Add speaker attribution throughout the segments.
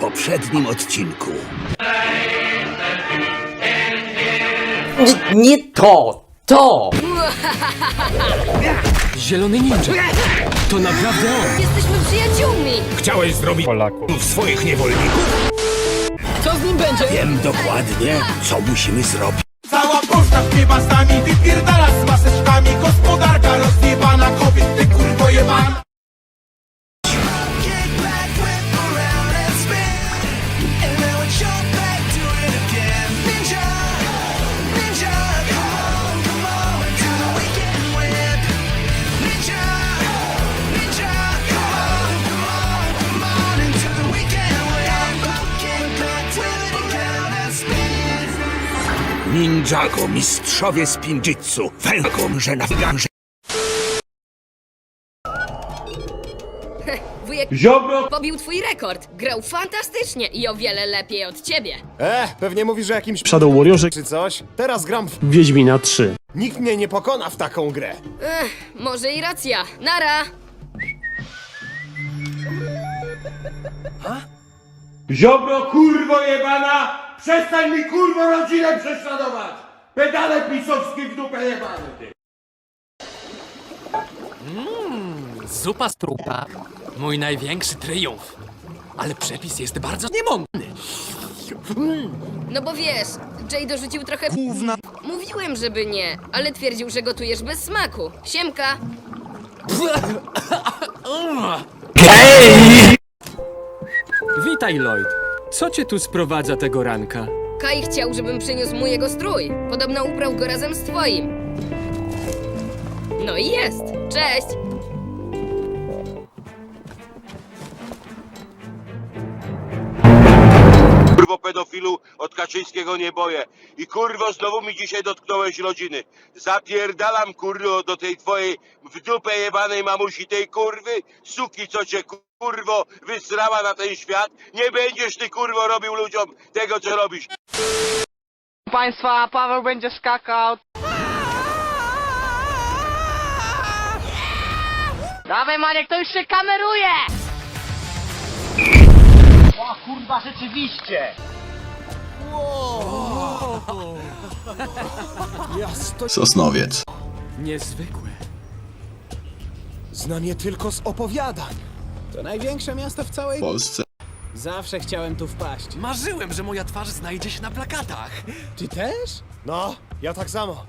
Speaker 1: poprzednim odcinku.
Speaker 2: Nie, nie to! To!
Speaker 3: Zielony ninja! To naprawdę on!
Speaker 4: Jesteśmy przyjaciółmi!
Speaker 5: Chciałeś zrobić Polaków swoich niewolników?
Speaker 3: Co z nim będzie?
Speaker 1: Wiem dokładnie, co musimy zrobić.
Speaker 6: Cała Polska śpiewa z nami, wypierdala z maseczkami
Speaker 1: Ninjago, mistrzowie spinjitsu, węgom, że na ganże.
Speaker 4: Wujek
Speaker 5: Ziobro!
Speaker 4: pobił twój rekord. Grał fantastycznie i o wiele lepiej od ciebie.
Speaker 7: E, pewnie mówisz o jakimś
Speaker 8: Shadow Warriorze
Speaker 7: czy coś. Teraz gram w...
Speaker 8: Wiedźmina 3.
Speaker 7: Nikt mnie nie pokona w taką grę.
Speaker 4: Ech, może i racja. Nara!
Speaker 5: Ziobro kurwo jebana! Przestań mi kurwo rodzinę prześladować! Pedale pisowskie w dupę jebany ty!
Speaker 3: Zupa z trupa. Mój największy triumf. Ale przepis jest bardzo niemądry.
Speaker 4: No bo wiesz, Jay dorzucił trochę gówna. Mówiłem, żeby nie, ale twierdził, że gotujesz bez smaku. Siemka!
Speaker 3: Witaj, Lloyd. Co cię tu sprowadza tego ranka?
Speaker 4: Kai chciał, żebym przyniósł mu jego strój. Podobno uprał go razem z twoim. No i jest. Cześć!
Speaker 9: Kurwo pedofilu, od Kaczyńskiego nie boję. I kurwo, znowu mi dzisiaj dotknąłeś rodziny. Zapierdalam kurwo do tej twojej w dupę jebanej mamusi, tej kurwy, suki, co cię kurwo wysrała na ten świat. Nie będziesz ty kurwo robił ludziom tego, co robisz.
Speaker 10: Państwa, Paweł będzie skakał. Dawaj Maniek, to już się kameruje! Kurwa, rzeczywiście!
Speaker 11: Sosnowiec.
Speaker 3: Niezwykłe.
Speaker 7: Znam je tylko z opowiadań. To największe miasto w
Speaker 11: W
Speaker 7: całej...
Speaker 11: Polsce.
Speaker 7: Zawsze chciałem tu wpaść.
Speaker 3: Marzyłem, że moja twarz znajdzie się na plakatach.
Speaker 7: Ty też? No, ja tak samo.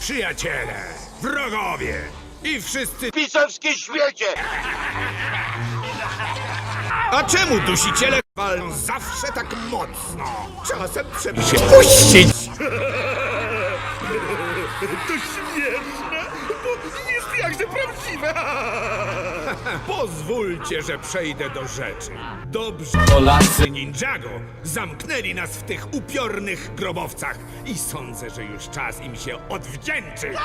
Speaker 5: Przyjaciele, wrogowie i wszyscy...
Speaker 9: Pisowskie śmiecie!
Speaker 5: A czemu dusiciele walą zawsze tak mocno? Czasem trzeba się puścić! To śmieszne, bo jest jakże prawdziwe! Pozwólcie, że przejdę do rzeczy. Dobrze, Polacy Ninjago zamknęli nas w tych upiornych grobowcach i sądzę, że już czas im się odwdzięczyć.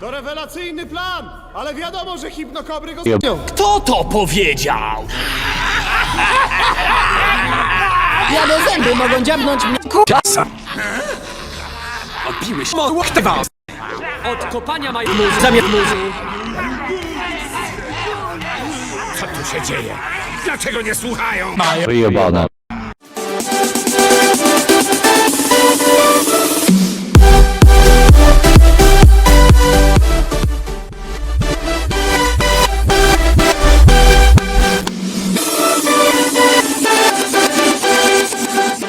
Speaker 7: To rewelacyjny plan, ale wiadomo, że hipnokobry go.
Speaker 3: Kto to powiedział?
Speaker 2: Jadę zęby mogą dziabnąć mnie.
Speaker 3: Odbiłeś was! Od kopania maj... Muzy, zamiast muzy.
Speaker 5: Co tu się dzieje? Dlaczego nie słuchają?
Speaker 11: Wyjebana.